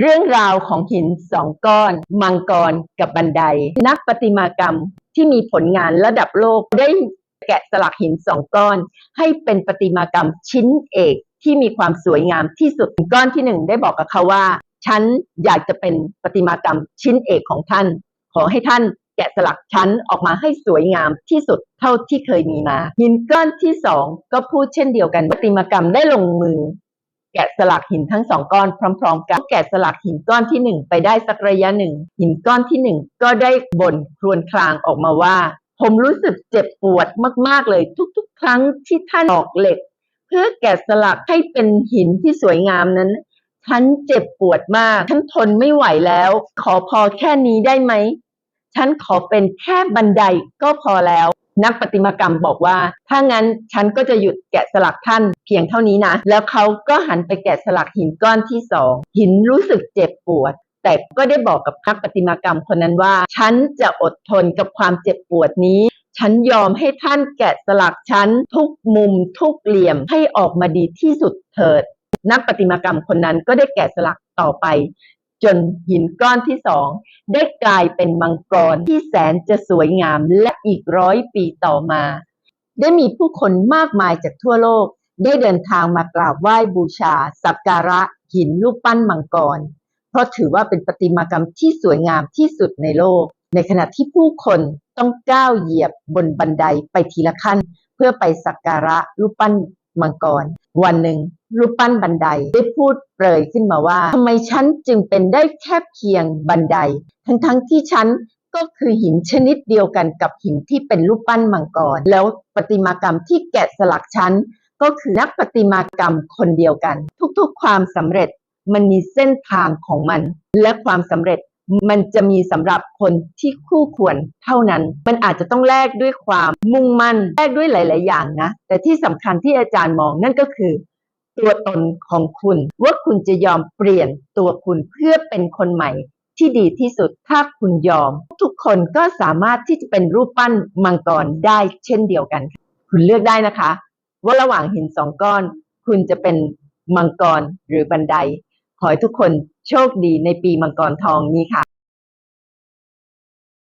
เรื่องราวของหินสองก้อน มังกรกับบันได นักประติมากรรมที่มีผลงานระดับโลกได้แกะสลักหินสองก้อน ให้เป็นประติมากรรมชิ้นเอกที่มีความสวยงามที่สุดก้อนที่หนึ่งได้บอกกับเขาว่า ฉันอยากจะเป็นประติมากรรมชิ้นเอกของท่าน ขอให้ท่านแกะสลักชั้นออกมาให้สวยงามที่สุดเท่าที่เคยมีมา หินก้อนที่สองก็พูดเช่นเดียวกันประติมากรรมได้ลงมือ แกะสลักหินทั้งสองก้อนพร้อม ๆ กันแกะสลักหินก้อนที่หนึ่งไปได้สักระยะหนึ่ง หินก้อนที่หนึ่งก็ได้บ่นครวญครางออกมาว่า ผมรู้สึกเจ็บปวดมากๆเลยทุกๆ ครั้งที่ท่านออกเหล็ก เพื่อแกะสลักให้เป็นหินที่สวยงามนั้นฉันเจ็บปวดมาก ฉันทนไม่ไหวแล้ว ขอพอแค่นี้ได้ไหม ฉันขอเป็นแค่บันไดก็พอแล้ว นักประติมากรรมบอกว่า ถ้างั้นฉันก็จะหยุดแกะสลักท่านเพียงเท่านี้นะ แล้วเขาก็หันไปแกะสลักหินก้อนที่สองหินรู้สึกเจ็บปวด แต่ก็ได้บอกกับนักประติมากรรมคนนั้นว่า ฉันจะอดทนกับความเจ็บปวดนี้ ฉันยอมให้ท่านแกะสลักฉันทุกมุมทุกเหลี่ยมให้ออกมาดีที่สุดเถิด นักประติมากรรมคนนั้นก็ได้แกะสลักต่อไป จนหินก้อนที่สองได้กลายเป็นมังกรที่แสนจะสวยงามและอีกร้อยปีต่อมา ได้มีผู้คนมากมายจากทั่วโลก ได้เดินทางมากราบไหว้บูชา สักการะหินรูปปั้นมังกร เพราะถือว่าเป็นประติมากรรมที่สวยงามที่สุดในโลก ในขณะที่ผู้คนต้องก้าวเหยียบบนบันไดไปทีละขั้น เพื่อไปสักการะรูปปั้นมังกร วันหนึ่ง รูปปั้นบันไดได้พูดเปรยขึ้นมาว่าทำไมฉันจึงเป็นได้แค่เพียงบันได ทั้งๆที่ฉันก็คือหินชนิดเดียวกันกับหินที่เป็นรูปปั้นมังกร แล้วประติมากรรมที่แกะสลักฉันก็คือนักประติมากรรมคนเดียวกัน ทุกๆ ความสำเร็จมันมีเส้นทางของมัน และความสำเร็จมันจะมีสำหรับคนที่คู่ควรเท่านั้น มันอาจจะต้องแลกด้วยความมุ่งมั่นแลกด้วยหลาย ๆ อย่างนะ แต่ที่สำคัญที่อาจารย์มองนั่นก็คือ ตัวตนของคุณ ว่าคุณจะยอมเปลี่ยนตัวคุณเพื่อเป็นคนใหม่ที่ดีที่สุดถ้าคุณยอม ทุกคนก็สามารถที่จะเป็นรูปปั้นมังกรได้เช่นเดียวกัน คุณเลือกได้นะคะ ว่าระหว่างหินสองก้อน คุณจะเป็นมังกรหรือบันได ขอให้ทุกคนโชคดีในปีมังกรทองนี้ค่ะ